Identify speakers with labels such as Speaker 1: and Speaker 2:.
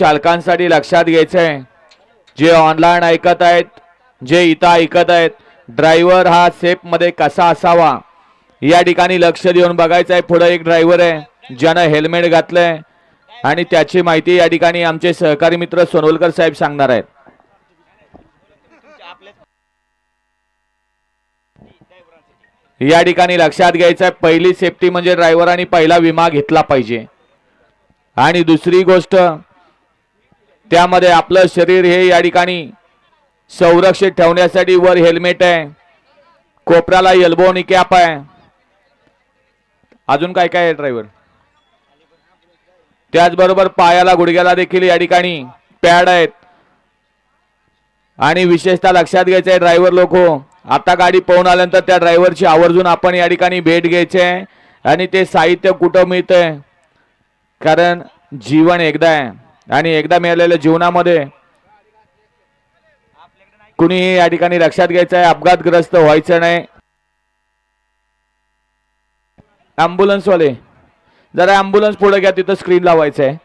Speaker 1: चालकांसाठी लक्षात घ्यायचं आहे जे ऑनलाईन ऐकत आहेत जे इथं ऐकत आहेत ड्रायव्हर हा सेफमध्ये कसा असावा? या ठिकाणी लक्ष देऊन बघायचं आहे पुढं एक ड्रायव्हर आहे ज्यानं हेल्मेट घातलंय. आणि त्याची माहिती या ठिकाणी आमचे सहकारी मित्र सोनवलकर साहेब सांगणार आहेत. या ठिकाणी लक्षात घ्यायचं आहे पहिली सेफ्टी म्हणजे ड्रायव्हरांनी पहिला विमा घेतला पाहिजे. आणि दुसरी गोष्ट त्यामध्ये आपलं शरीर हे या ठिकाणी संरक्षित ठेवण्यासाठी वर हेल्मेट आहे. कोपऱ्याला एल्बोनी कॅप आहे. अजून काय काय आहे ड्रायव्हर त्याचबरोबर पायाला गुडघ्याला देखील या ठिकाणी पॅड आहेत. आणि विशेषतः लक्षात घ्यायचं आहे ड्रायव्हर लोक आता गाडी पाहून आल्यानंतर त्या ड्रायव्हरची आवर्जून आपण या ठिकाणी भेट घ्यायची आहे. आणि ते साहित्य कुठं मिळतंय? कारण जीवन एकदा आहे. आणि एकदा मिळालेल्या जीवनामध्ये कुणीही या ठिकाणी लक्षात घ्यायचं आहे अपघातग्रस्त व्हायचं नाही. ॲम्ब्युलन्सवाले जरा ॲम्ब्युलन्स पुढे घ्या तिथं स्क्रीन लावायचं आहे